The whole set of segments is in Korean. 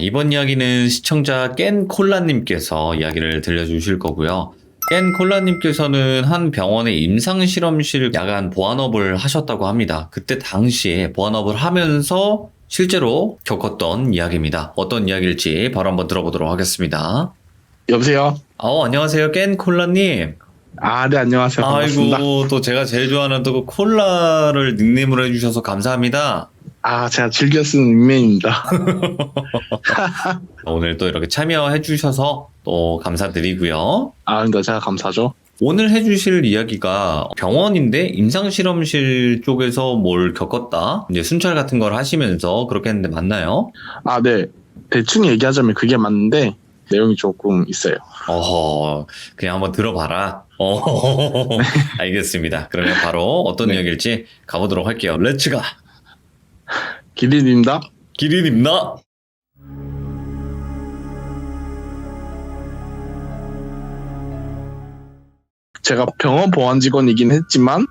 이번 이야기는 시청자 깬콜라님께서 이야기를 들려주실 거고요. 깬콜라님께서는 한 병원의 임상실험실 야간 보안업을 하셨다고 합니다. 그때 당시에 보안업을 하면서 실제로 겪었던 이야기입니다. 어떤 이야기일지 바로 한번 들어보도록 하겠습니다. 여보세요? 어, 안녕하세요. 깬콜라님. 아, 네, 안녕하세요. 반갑습니다. 아이고, 또 제가 제일 좋아하는 또 그 콜라를 닉네임으로 해주셔서 감사합니다. 아, 제가 즐겨 쓰는 닉네임입니다. 오늘 또 이렇게 참여해 주셔서 또 감사드리고요. 아, 근데 제가 감사죠. 오늘 해주실 이야기가 병원인데 임상실험실 쪽에서 뭘 겪었다. 이제 순찰 같은 걸 하시면서 그렇게 했는데 맞나요? 아, 네. 대충 얘기하자면 그게 맞는데, 내용이 조금 있어요. 어허, 그냥 한번 들어봐라. 어, 알겠습니다. 그러면 바로 어떤 네. 이야기일지 가보도록 할게요. 렛츠가! 기린입니다. 기린입니다! 제가 병원 보안 직원이긴 했지만,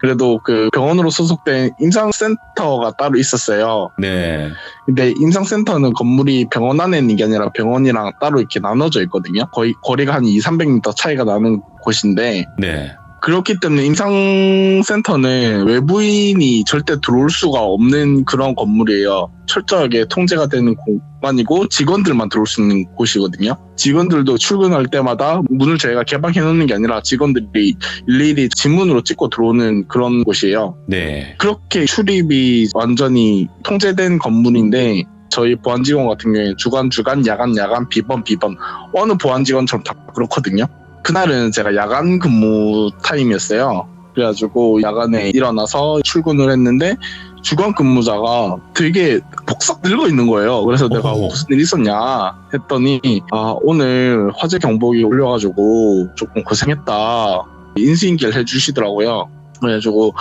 그래도 그 병원으로 소속된 임상센터가 따로 있었어요. 네. 근데 임상센터는 건물이 병원 안에 있는 게 아니라 병원이랑 따로 이렇게 나눠져 있거든요. 거의 거리가 한 2, 300m 차이가 나는 곳인데, 네. 그렇기 때문에 임상센터는 외부인이 절대 들어올 수가 없는 그런 건물이에요. 철저하게 통제가 되는 공간이고 직원들만 들어올 수 있는 곳이거든요. 직원들도 출근할 때마다 문을 저희가 개방해 놓는 게 아니라 직원들이 일일이 지문으로 찍고 들어오는 그런 곳이에요. 네. 그렇게 출입이 완전히 통제된 건물인데 저희 보안 직원 같은 경우에 주간 주간 야간 야간 비번 비번 어느 보안 직원처럼 다 그렇거든요. 그날은 제가 야간 근무 타임이었어요. 그래가지고 야간에 일어나서 출근을 했는데 주간 근무자가 되게 폭삭 늙어 있는 거예요. 그래서 내가 어허. 무슨 일 있었냐 했더니 아 오늘 화재 경보기 올려가지고 조금 고생했다 인수인계를 해주시더라고요. 그래가지고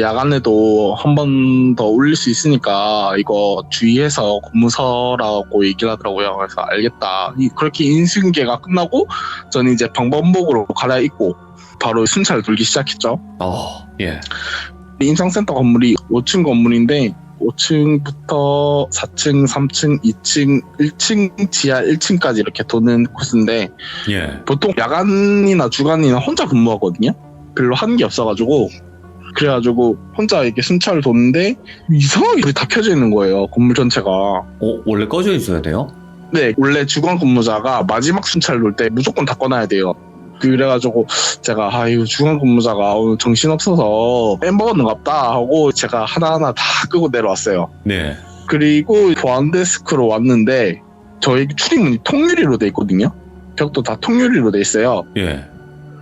야간에도 한 번 더 올릴 수 있으니까 이거 주의해서 근무서라고 얘기를 하더라고요. 그래서 알겠다. 이- 그렇게 인수인계가 끝나고 저는 이제 방범복으로 갈아입고 바로 순찰 돌기 시작했죠. 어, 예. 임상센터 건물이 5층 건물인데 5층부터 4층, 3층, 2층, 1층, 지하 1층까지 이렇게 도는 곳인데 예. 보통 야간이나 주간이나 혼자 근무하거든요. 별로 하는 게 없어가지고 그래가지고 혼자 이렇게 순찰을 도는데 이상하게 불이 다 켜져 있는 거예요. 건물 전체가. 어, 원래 꺼져 있어야 돼요? 네, 원래 주간 근무자가 마지막 순찰 놀때 무조건 다 꺼놔야 돼요. 그래가지고 제가 아 이거 주간 근무자가 오늘 정신 없어서 빼먹었는갑다 하고 제가 하나하나 다 끄고 내려왔어요. 네. 그리고 보안 데스크로 왔는데 저희 출입문이 통유리로 돼 있거든요. 벽도 다 통유리로 돼 있어요. 예.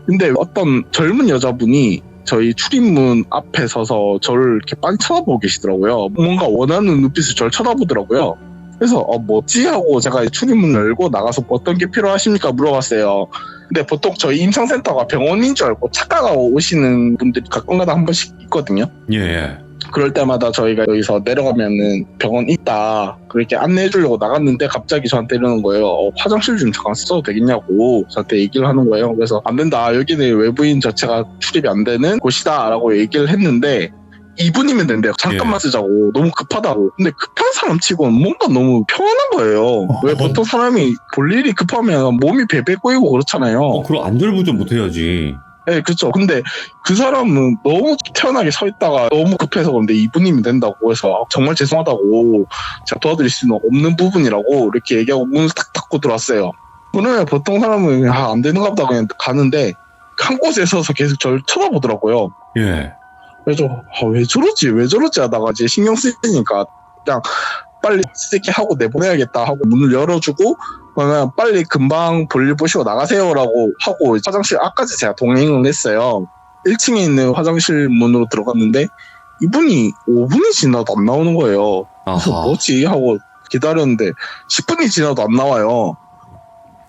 근데 어떤 젊은 여자분이 저희 출입문 앞에 서서 저를 이렇게 빤히 쳐다보고 계시더라고요. 뭔가 원하는 눈빛을 저를 쳐다보더라고요. 그래서 어 뭐지 하고 제가 출입문 열고 나가서 뭐 어떤 게 필요하십니까 물어봤어요. 근데 보통 저희 임상센터가 병원인 줄 알고 착각하고 오시는 분들이 가끔가다 한 번씩 있거든요. 예, 예. 그럴 때마다 저희가 여기서 내려가면은 병원 있다. 그렇게 안내해 주려고 나갔는데 갑자기 저한테 이러는 거예요. 어, 화장실 좀 잠깐 써도 되겠냐고 저한테 얘기를 하는 거예요. 그래서 안 된다. 여기는 외부인 자체가 출입이 안 되는 곳이다 라고 얘기를 했는데 2분이면 된대요. 잠깐만 예. 쓰자고. 너무 급하다고. 근데 급한 사람 치고는 뭔가 너무 평안한 거예요. 왜 보통 사람이 볼 일이 급하면 몸이 베베 꼬이고 그렇잖아요. 어, 그럼 안절부절 못 해야지. 네, 그렇죠. 근데 그 사람은 너무 태연하게 서 있다가 너무 급해서 그런데 2분이면 된다고 해서 정말 죄송하다고 제가 도와드릴 수는 없는 부분이라고 이렇게 얘기하고 문을 탁 닫고 들어왔어요. 그러면 보통 사람은 아, 안 되는가 보다 그냥 가는데 한 곳에 서서 계속 저를 쳐다보더라고요. 예. 그래서 아, 왜 저러지 왜 저러지 하다가 이제 신경 쓰이니까 그냥 빨리 쓰게 하고 내보내야겠다 하고 문을 열어주고 그러면 빨리 금방 볼일 보시고 나가세요라고 하고 화장실 앞까지 제가 동행을 했어요. 1층에 있는 화장실 문으로 들어갔는데 이분이 5분이 지나도 안 나오는 거예요. 그래서 아하. 뭐지 하고 기다렸는데 10분이 지나도 안 나와요.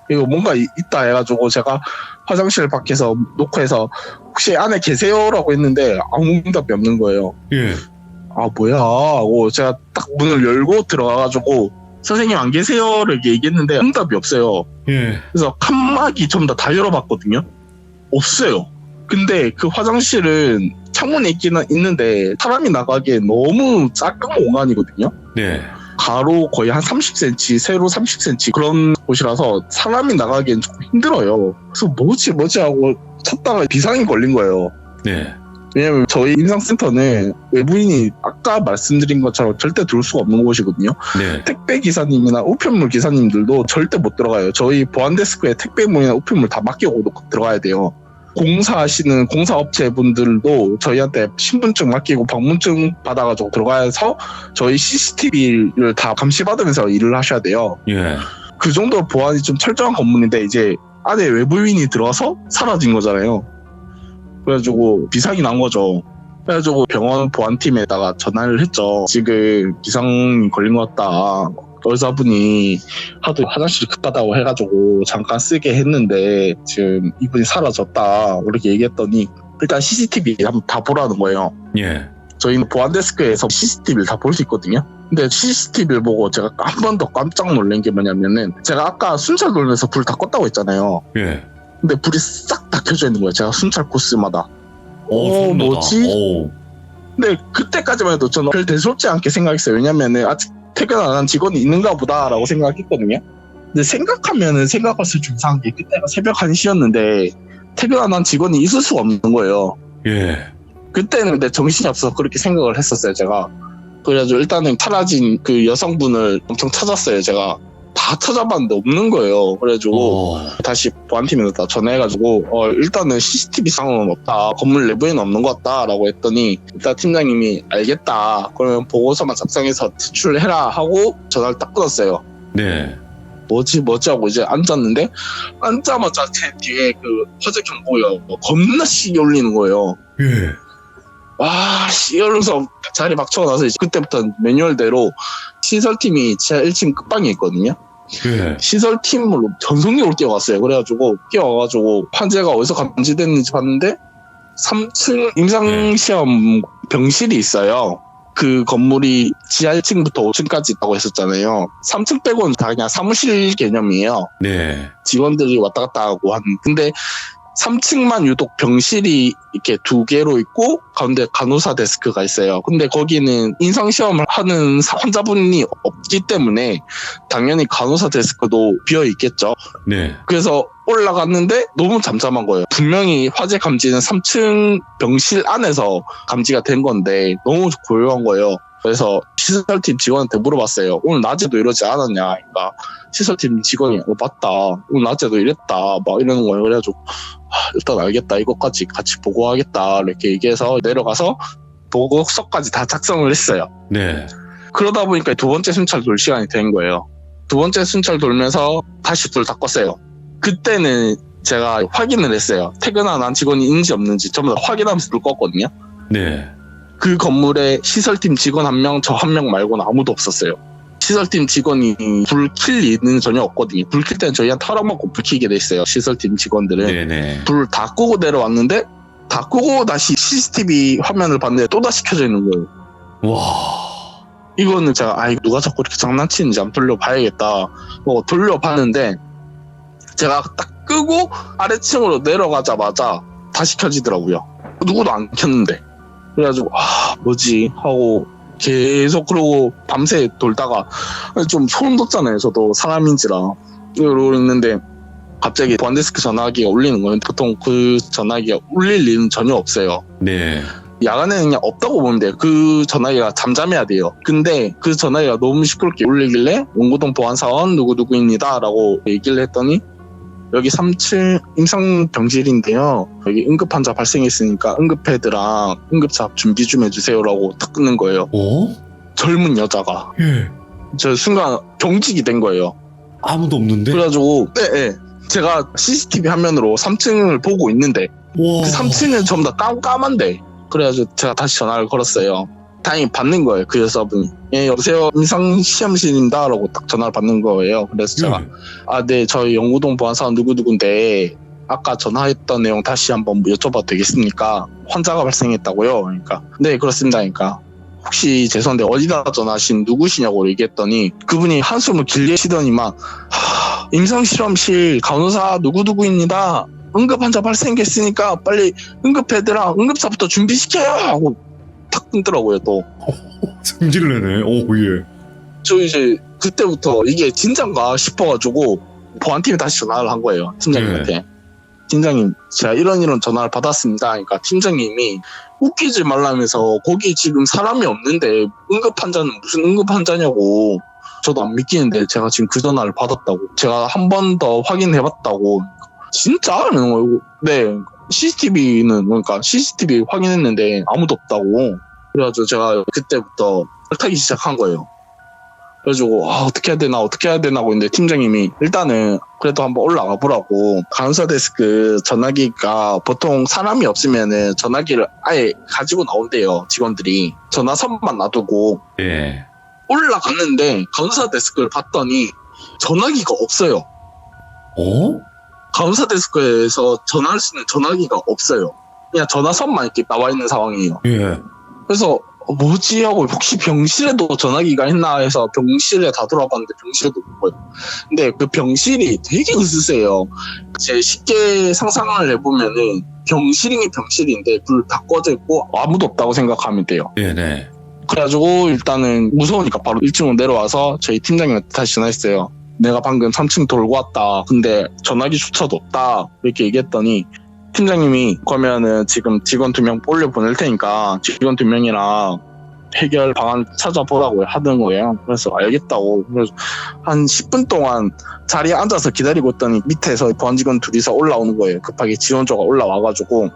이거 뭔가 이- 있다 해가지고 제가 화장실 밖에서 놓고 해서 혹시 안에 계세요라고 했는데 아무 응답이 없는 거예요. 예. 아 뭐야 하고 제가 딱 문을 열고 들어가가지고 선생님 안 계세요를 이렇게 얘기했는데 응답이 없어요. 예. 그래서 칸막이 전부 다 다 열어봤거든요. 없어요. 근데 그 화장실은 창문에 있기는 있는데 사람이 나가기에 너무 작은 공간이거든요. 네. 가로 거의 한 30cm, 세로 30cm 그런 곳이라서 사람이 나가기엔 조금 힘들어요. 그래서 뭐지 뭐지 하고 찾다가 비상이 걸린 거예요. 네. 왜냐면 저희 임상센터는 외부인이 아까 말씀드린 것처럼 절대 들어올 수가 없는 곳이거든요. 네. 택배 기사님이나 우편물 기사님들도 절대 못 들어가요. 저희 보안 데스크에 택배물이나 우편물 다 맡기고 들어가야 돼요. 공사하시는 공사업체 분들도 저희한테 신분증 맡기고 방문증 받아가지고 들어가서 저희 CCTV를 다 감시받으면서 일을 하셔야 돼요. 예. 그 정도 보안이 좀 철저한 건물인데 이제 안에 외부인이 들어와서 사라진 거잖아요. 그래가지고 비상이 난 거죠. 그래가지고 병원 보안팀에다가 전화를 했죠. 지금 비상이 걸린 것 같다. 의사분이 하도 화장실이 급하다고 해가지고 잠깐 쓰게 했는데 지금 이분이 사라졌다. 이렇게 얘기했더니 일단 CCTV 한번 다 보라는 거예요. 예. 저희는 보안 데스크에서 CCTV를 다 볼 수 있거든요. 근데 CCTV를 보고 제가 한 번 더 깜짝 놀란 게 뭐냐면은 제가 아까 순찰 돌면서 불 다 껐다고 했잖아요. 예. 근데 불이 싹 다 켜져 있는 거예요. 제가 순찰 코스마다. 오, 어. 뭐지? 오. 근데 그때까지만 해도 저는 별 대수롭지 않게 생각했어요. 왜냐면은 아직 퇴근 안 한 직원이 있는가 보다라고 생각했거든요. 근데 생각하면은 생각할수록 좀 이상한 게 그때가 새벽 1시였는데 퇴근 안 한 직원이 있을 수가 없는 거예요. 예. 그때는 근데 정신이 없어서 그렇게 생각을 했었어요, 제가. 그래가지고 일단은 사라진 그 여성분을 엄청 찾았어요, 제가. 다 찾아봤는데 없는 거예요. 그래가지고 오. 다시 보안팀에다 전화해가지고 어, 일단은 CCTV 상황은 없다. 건물 내부에는 없는 것 같다라고 했더니 일단 팀장님이 알겠다. 그러면 보고서만 작성해서 제출해라 하고 전화를 딱 끊었어요. 네. 뭐지 뭐지 하고 이제 앉았는데 앉자마자 제 뒤에 그 화재 경보요 겁나 시기 울리는 거예요. 예. 와, 씨, 이러면서 자리 막 쳐놔서 이제 그때부터 매뉴얼대로 시설팀이 지하 1층 끝방에 있거든요. 예. 시설팀으로 전속력으로 뛰어갔어요. 그래가지고 뛰어가가지고 환자가 어디서 감지됐는지 봤는데 3층 임상시험 병실이 있어요. 그 건물이 지하 1층부터 5층까지 있다고 했었잖아요. 3층 빼고는 다 그냥 사무실 개념이에요. 네. 직원들이 왔다 갔다 하고 하는. 근데 3층만 유독 병실이 이렇게 두 개로 있고 가운데 간호사 데스크가 있어요. 근데 거기는 인상 시험을 하는 사- 환자분이 없기 때문에 당연히 간호사 데스크도 비어 있겠죠. 네. 그래서 올라갔는데 너무 잠잠한 거예요. 분명히 화재 감지는 3층 병실 안에서 감지가 된 건데 너무 고요한 거예요. 그래서 시설팀 직원한테 물어봤어요. 오늘 낮에도 이러지 않았냐? 그러니까 시설팀 직원이 어 맞다. 오늘 낮에도 이랬다. 막 이러는 거예요. 그래가지고 하, 일단 알겠다. 이것까지 같이 보고하겠다. 이렇게 얘기해서 내려가서 보고서까지 다 작성을 했어요. 네. 그러다 보니까 두 번째 순찰 돌 시간이 된 거예요. 두 번째 순찰 돌면서 다시 불다 껐어요. 그때는 제가 확인을 했어요. 퇴근한 한 직원이 있는지 없는지 전부 다 확인하면서 불 껐거든요. 네. 그 건물에 시설팀 직원 한 명, 저 한 명 말고는 아무도 없었어요. 시설팀 직원이 불 킬 일은 전혀 없거든요. 불 킬 때는 저희한테 허락받고 불 켜게 돼 있어요. 시설팀 직원들은. 불 다 끄고 내려왔는데 다 끄고 다시 CCTV 화면을 봤는데 또 다시 켜져 있는 거예요. 와. 이거는 제가 아 이거 누가 자꾸 이렇게 장난치는지 한번 돌려봐야겠다. 뭐 돌려봤는데 제가 딱 끄고 아래층으로 내려가자마자 다시 켜지더라고요. 누구도 안 켰는데 그래가지고 아 뭐지 하고 계속 그러고 밤새 돌다가 좀 소름 돋잖아요. 저도 사람인지라 이러고 있는데 갑자기 보안데스크 전화기가 울리는 거예요. 보통 그 전화기가 울릴 일은 전혀 없어요. 네. 야간에는 그냥 없다고 보면 돼요. 그 전화기가 잠잠해야 돼요. 근데 그 전화기가 너무 시끄럽게 울리길래 원고동 보안사원 누구누구입니다. 라고 얘기를 했더니 여기 3층 임상 병실인데요. 여기 응급 환자 발생했으니까 응급 패드랑 응급차 준비 좀 해주세요. 라고 딱 끊는 거예요. 오? 젊은 여자가. 예. 저 순간 경직이 된 거예요. 아무도 없는데? 그래가지고, 네, 네. 제가 CCTV 화면으로 3층을 보고 있는데 와. 그 3층은 전부 다 깜, 까만데. 그래가지고 제가 다시 전화를 걸었어요. 다행히 받는 거예요, 그 여자분이. 예, 여보세요, 임상 시험실입니다. 라고 딱 전화를 받는 거예요. 그래서 제가, 예. 아, 네, 저희 영구동 보안사원 누구누구인데, 아까 전화했던 내용 다시 한번 여쭤봐도 되겠습니까? 환자가 발생했다고요? 그러니까, 네, 그렇습니다. 그러니까, 혹시 죄송한데 어디다 전화하신 누구시냐고 얘기했더니, 그분이 한숨을 길게 쉬더니만, 하, 임상실험실 간호사 누구누구입니다. 응급 환자 발생했으니까 빨리 응급패드랑 응급차부터 준비시켜요 하고 탁 끊더라고요 또. 승질을 내네. 오, 예. 저 이제 그때부터 이게 진짠가 싶어가지고 보안팀에 다시 전화를 한 거예요 팀장님한테. 팀장님 제가 이런 이런 전화를 받았습니다. 그러니까 팀장님이 웃기지 말라면서 거기 지금 사람이 없는데 응급 환자는 무슨 응급 환자냐고 저도 안 믿기는데 제가 지금 그 전화를 받았다고. 제가 한 번 더 확인해봤다고. 진짜 이러는 거예요. 네. CCTV는 그러니까 CCTV 확인했는데 아무도 없다고 그래가지고 제가 그때부터 탈타기 시작한 거예요 그래가지고 아 어떻게 해야 되나 어떻게 해야 되나 하고 있는데 팀장님이 일단은 그래도 한번 올라가 보라고 간호사 데스크 전화기가 보통 사람이 없으면은 전화기를 아예 가지고 나온대요 직원들이 전화선만 놔두고 예. 올라갔는데 간호사 데스크를 봤더니 전화기가 없어요 어? 간호사 데스크에서 전화할 수 있는 전화기가 없어요 그냥 전화선만 이렇게 나와 있는 상황이에요 예. 그래서 어, 뭐지 하고 혹시 병실에도 전화기가 있나 해서 병실에 다 돌아봤는데 병실에도 없고요. 근데 그 병실이 되게 으스세요. 제 쉽게 상상을 해보면은 병실이 병실인데 불 다 꺼져 있고 아무도 없다고 생각하면 돼요. 네네. 그래가지고 일단은 무서우니까 바로 1층으로 내려와서 저희 팀장님한테 다시 전화했어요. 내가 방금 3층 돌고 왔다. 근데 전화기조차도 없다. 이렇게 얘기했더니 팀장님이 그러면은 지금 직원 두 명 올려 보낼 테니까 직원 두 명이랑 해결 방안 찾아보라고 하는 거예요. 그래서 알겠다고. 그래서 한 10분 동안 자리에 앉아서 기다리고 있더니 밑에서 보안 직원 둘이서 올라오는 거예요. 급하게 지원조가 올라와가지고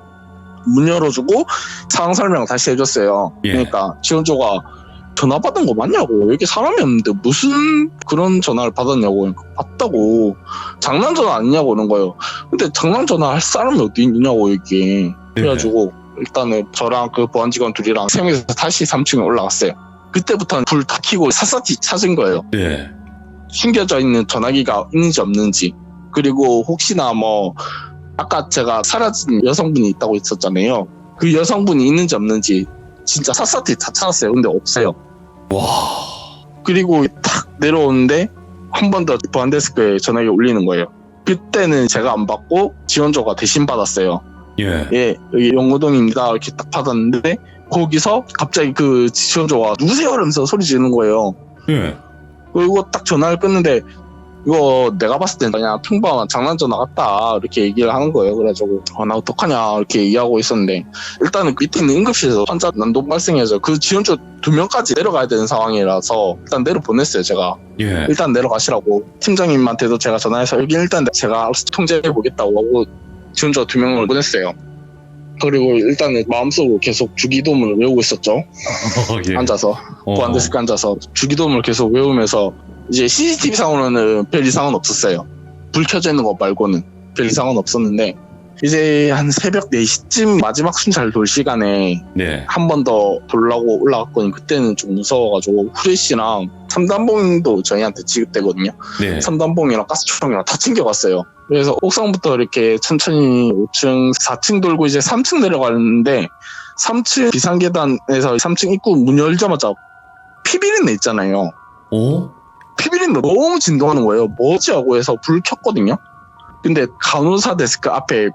문 열어주고 상황 설명 다시 해줬어요. 예. 그러니까 지원조가 전화 받은 거 맞냐고 여기 사람이 없는데 무슨 그런 전화를 받았냐고 그러니까 받다고 장난 전화 아니냐고 그러는 거예요. 근데 장난 전화 할 사람이 어디 있냐고 여기 그래가지고 일단은 저랑 그 보안 직원 둘이랑 세 명이서 다시 3층에 올라갔어요. 그때부터는 불 다 켜고 샅샅이 찾은 거예요. 네. 숨겨져 있는 전화기가 있는지 없는지 그리고 혹시나 뭐 아까 제가 사라진 여성분이 있다고 했었잖아요 그 여성분이 있는지 없는지 진짜 샅샅이 다 찾았어요. 근데 없어요. 와. 그리고 탁 내려오는데 한 번 더 보안데스크에 전화기 올리는 거예요. 그때는 제가 안 받고 지원조가 대신 받았어요. 예. 예 여기 영호동입니다. 이렇게 딱 받았는데 거기서 갑자기 그 지원조가 누구세요? 이러면서 소리 지르는 거예요. 예. 그리고 딱 전화를 끊는데 이거 내가 봤을 땐 그냥 평범한 장난 전화 같다. 이렇게 얘기를 하는 거예요. 그래가지고 아, 나 어떡하냐. 이렇게 얘기하고 있었는데 일단은 밑에 있는 응급실에서 환자 난동 발생해서 그 지원주 두 명까지 내려가야 되는 상황이라서 일단 내려 보냈어요 제가. 예. 일단 내려가시라고 팀장님한테도 제가 전화해서 여기 일단 제가 통제해 보겠다고 하고 지원주 두 명을 보냈어요 그리고 일단은 마음속으로 계속 주기도문을 외우고 있었죠 어, 예. 앉아서 어. 보안데스크 앉아서 주기도문을 계속 외우면서 이제 CCTV 상으로는 별 이상은 없었어요. 불 켜져 있는 거 말고는 별 이상은 없었는데 이제 한 새벽 4시쯤 마지막 순찰 돌 시간에 네. 한 번 더 돌라고 올라갔거든요. 그때는 좀 무서워가지고 후레쉬랑 삼단봉도 저희한테 지급되거든요. 네. 삼단봉이랑 가스총이랑 다 챙겨갔어요. 그래서 옥상부터 이렇게 천천히 5층, 4층 돌고 이제 3층 내려가는데 3층 비상계단에서 3층 입구 문 열자마자 피비린내 있잖아요. 어? 피비린내 너무 진동하는 거예요. 뭐지 하고 해서 불 켰거든요. 근데 간호사 데스크 앞에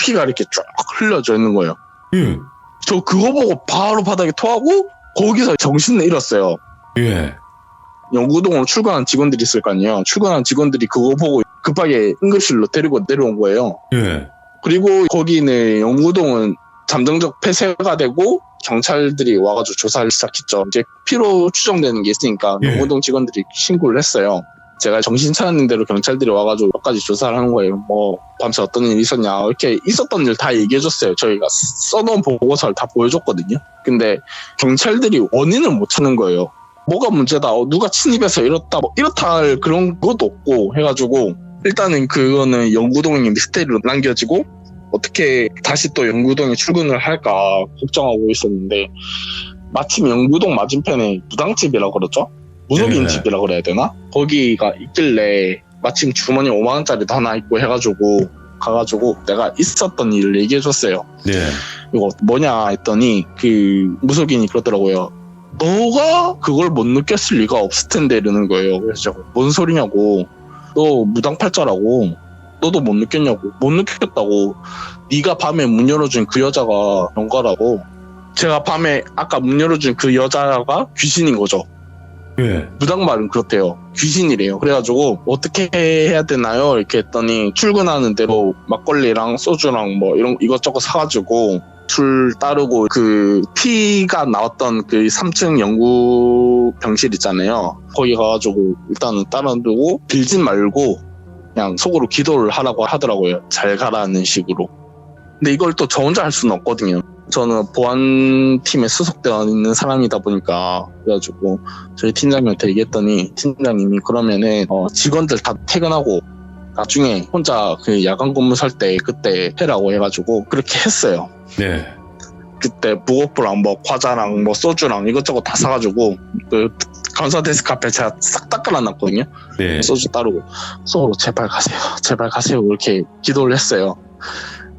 피가 이렇게 쫙 흘려져 있는 거예요. 예. 저 그거 보고 바로 바닥에 토하고 거기서 정신을 잃었어요. 예. 연구동으로 출근한 직원들이 있을 거 아니에요. 출근한 직원들이 그거 보고 급하게 응급실로 데리고 내려온 거예요. 예. 그리고 거기는 연구동은 잠정적 폐쇄가 되고 경찰들이 와가지고 조사를 시작했죠. 이제 피로 추정되는 게 있으니까 예. 연구동 직원들이 신고를 했어요. 제가 정신 차리는 대로 경찰들이 와가지고 몇 가지 조사를 하는 거예요. 뭐 밤새 어떤 일이 있었냐 이렇게 있었던 일 다 얘기해줬어요. 저희가 써놓은 보고서를 다 보여줬거든요. 근데 경찰들이 원인을 못 찾는 거예요. 뭐가 문제다, 어, 누가 침입해서 이렇다, 뭐 이렇다 할 그런 것도 없고 해가지고 일단은 그거는 영구동이 미스테리로 남겨지고 어떻게 다시 또 영구동에 출근을 할까 걱정하고 있었는데 마침 영구동 맞은편에 무당집이라고 그러죠? 무속인 네. 집이라고 그래야 되나? 거기가 있길래 마침 주머니 5만 원짜리도 하나 있고 해가지고 가가지고 내가 있었던 일을 얘기해줬어요. 네. 이거 뭐냐 했더니 그 무속인이 그러더라고요. 너가 그걸 못 느꼈을 리가 없을 텐데 이러는 거예요. 그래서 제가 뭔 소리냐고. 너 무당팔자라고. 너도 못 느꼈냐고. 못 느꼈다고. 네가 밤에 문 열어준 그 여자가 연가라고. 제가 밤에 아까 문 열어준 그 여자가 귀신인 거죠. 예. 무당말은 그렇대요. 귀신이래요. 그래가지고 어떻게 해야 되나요? 이렇게 했더니 출근하는 대로 막걸리랑 소주랑 뭐 이런 이것저것 사가지고 술 따르고 그 피가 나왔던 그 3층 연구 병실 있잖아요. 거기 가가지고 일단은 따라두고 빌진 말고 그냥 속으로 기도를 하라고 하더라고요. 잘 가라는 식으로. 근데 이걸 또 저 혼자 할 수는 없거든요. 저는 보안팀에 소속되어 있는 사람이다 보니까 그래가지고 저희 팀장님한테 얘기했더니 팀장님이 그러면은 어, 직원들 다 퇴근하고 나중에 혼자 그 야간 근무 설때 그때 해라고 해가지고 그렇게 했어요. 네. 그때 무거프랑 뭐 과자랑 뭐 소주랑 이것저것 다 사가지고 그 감사 데스크 앞에 제가 싹 닦아놨거든요. 네. 소주 따르고 속으로 제발 가세요 제발 가세요 이렇게 기도를 했어요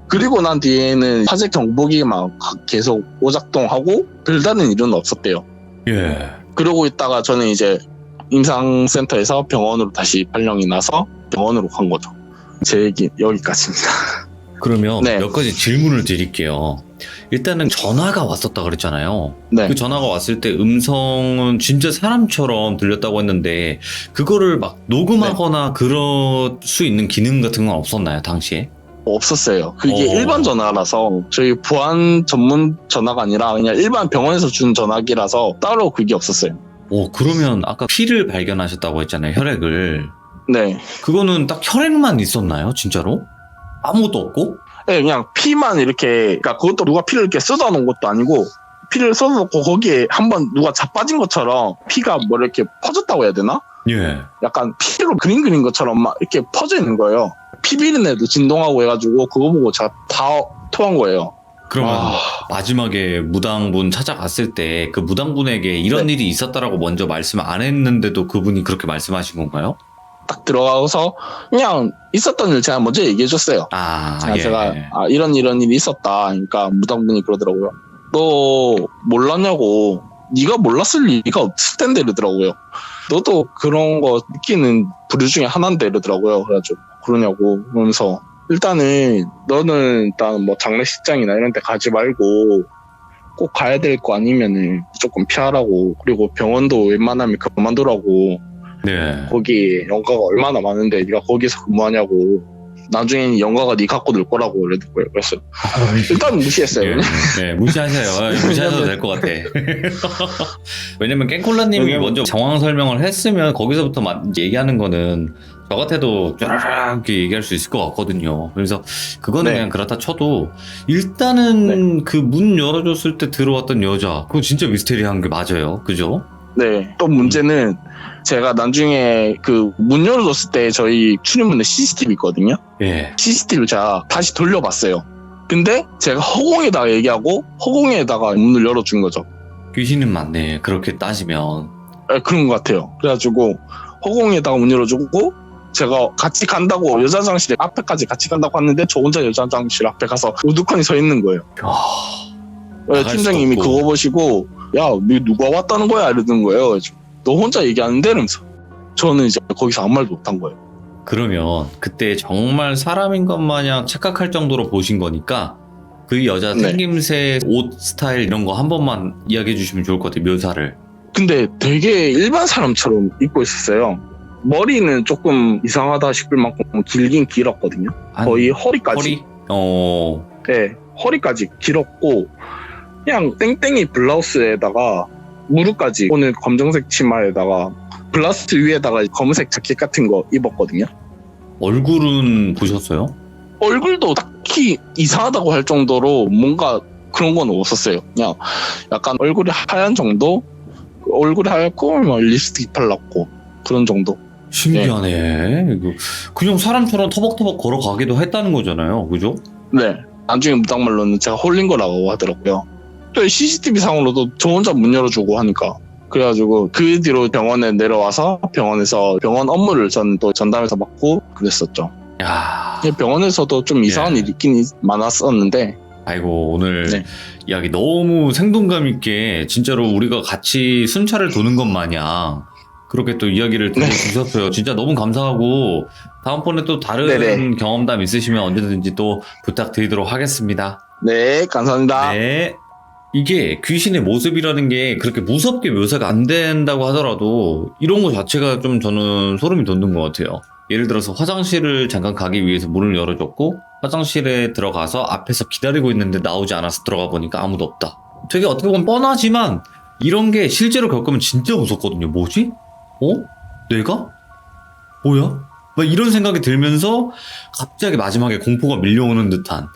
그리고 난 뒤에는 화재 경보기 막 계속 오작동하고 별다른 일은 없었대요 예. 그러고 있다가 저는 이제 임상센터에서 병원으로 다시 발령이 나서 병원으로 간 거죠 제 얘기 여기까지입니다 그러면 네. 몇 가지 질문을 드릴게요. 일단은 전화가 왔었다 그랬잖아요. 네 그 전화가 왔을 때 음성은 진짜 사람처럼 들렸다고 했는데 그거를 막 녹음하거나 네. 그럴 수 있는 기능 같은 건 없었나요 당시에? 없었어요 그게 어. 일반 전화라서 저희 보안 전문 전화가 아니라 그냥 일반 병원에서 준 전화기라서 따로 그게 없었어요 오 그러면 아까 피를 발견하셨다고 했잖아요 혈액을 네 그거는 딱 혈액만 있었나요 진짜로? 아무것도 없고? 네, 그냥 피만 이렇게, 그러니까 그것도 누가 피를 이렇게 쏟아 놓은 것도 아니고, 피를 쏟아 놓고 거기에 한번 누가 자빠진 것처럼 피가 뭐 이렇게 퍼졌다고 해야 되나? 예. 약간 피로 그림 그린 것처럼 막 이렇게 퍼져 있는 거예요. 피 비린내도 진동하고 해가지고 그거 보고 제가 다 토한 거예요. 그러면 아, 마지막에 무당분 찾아갔을 때 그 무당분에게 이런 네. 일이 있었다라고 먼저 말씀 안 했는데도 그분이 그렇게 말씀하신 건가요? 딱 들어가서 그냥 있었던 일 제가 먼저 얘기해 줬어요. 아, 아, 예. 제가 아, 이런 이런 일이 있었다. 그러니까 무당분이 그러더라고요. 너 몰랐냐고. 네가 몰랐을 리가 없을 텐데 이러더라고요. 너도 그런 거 느끼는 부류 중에 하나인데 이러더라고요. 그래가지고 그러냐고 그러면서 일단은 너는 일단 뭐 장례식장이나 이런 데 가지 말고 꼭 가야 될 거 아니면은 무조건 피하라고. 그리고 병원도 웬만하면 그만두라고. 네. 거기 연가가 얼마나 많은데 네가 거기서 근무하냐고. 나중엔 연가가 네 갖고 놀 거라고 그랬고요 그래서 일단 무시했어요. 예, 네, 무시하세요. 무시하셔도 될 것 같아. 왜냐면 깽콜라님이 먼저 상황 설명을 했으면 거기서부터 마- 얘기하는 거는 저 같아도 쫙 이렇게 얘기할 수 있을 것 같거든요. 그래서 그거는 네. 그냥 그렇다 쳐도 일단은 그문 열어줬을 때 들어왔던 여자 그거 진짜 미스테리한 게 맞아요. 그죠? 네. 또 문제는 제가 나중에 그 문 열어줬을 때 저희 출입문에 CCTV 있거든요. 예. CCTV를 제가 다시 돌려봤어요. 근데 제가 허공에다가 얘기하고 허공에다가 문을 열어준 거죠. 귀신은 맞네. 그렇게 따지면. 에, 그런 것 같아요. 그래가지고 허공에다가 문 열어주고 제가 같이 간다고 여자 화장실 앞에까지 같이 간다고 했는데 저 혼자 여자 화장실 앞에 가서 우두커니 서 있는 거예요. 에, 나갈 팀장님이 수도 없고. 그거 보시고 야, 너 누가 왔다는 거야? 이러는 거예요. 너 혼자 얘기하는데? 이러면서 저는 이제 거기서 아무 말도 못한 거예요. 그러면 그때 정말 사람인 것 마냥 착각할 정도로 보신 거니까 그 여자 네. 생김새, 옷 스타일 이런 거 한 번만 이야기해 주시면 좋을 것 같아요. 묘사를. 근데 되게 일반 사람처럼 입고 있었어요. 머리는 조금 이상하다 싶을 만큼 길긴 길었거든요. 한 거의 허리까지. 허리? 어. 네, 허리까지 길었고 그냥 땡땡이 블라우스에다가 무릎까지 오늘 검정색 치마에다가 블라우스 위에다가 검은색 자켓 같은 거 입었거든요. 얼굴은 보셨어요? 얼굴도 딱히 이상하다고 할 정도로 뭔가 그런 건 없었어요. 그냥 약간 얼굴이 하얀 정도? 얼굴이 하얗고 뭐 립스틱 발랐고 그런 정도. 신기하네. 이거 그냥 사람처럼 터벅터벅 걸어가기도 했다는 거잖아요. 그죠? 네. 나중에 무당말로는 제가 홀린 거라고 하더라고요. 또 CCTV 상으로도 저 혼자 문 열어주고 하니까. 그래가지고 그 뒤로 병원에 내려와서 병원에서 병원 업무를 전 또 전담해서 맡고 그랬었죠. 야. 병원에서도 좀 이상한 예. 일이 있긴 많았었는데 아이고 오늘 네. 이야기 너무 생동감 있게 진짜로 우리가 같이 순찰을 도는 것 마냥 그렇게 또 이야기를 네. 들려주셨어요. 진짜 너무 감사하고 다음번에 또 다른 네네. 경험담 있으시면 언제든지 또 부탁드리도록 하겠습니다. 네 감사합니다. 네. 이게 귀신의 모습이라는 게 그렇게 무섭게 묘사가 안 된다고 하더라도 이런 거 자체가 좀 저는 소름이 돋는 것 같아요. 예를 들어서 화장실을 잠깐 가기 위해서 문을 열어줬고 화장실에 들어가서 앞에서 기다리고 있는데 나오지 않아서 들어가 보니까 아무도 없다. 되게 어떻게 보면 뻔하지만 이런 게 실제로 겪으면 진짜 무섭거든요. 뭐지? 어? 내가? 뭐야? 막 이런 생각이 들면서 갑자기 마지막에 공포가 밀려오는 듯한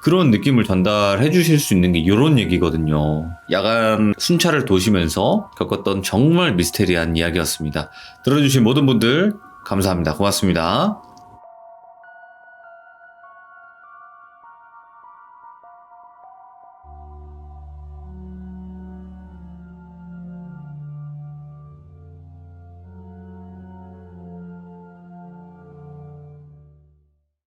그런 느낌을 전달해 주실 수 있는 게 이런 얘기거든요. 야간 순찰을 도시면서 겪었던 정말 미스테리한 이야기였습니다. 들어주신 모든 분들 감사합니다. 고맙습니다.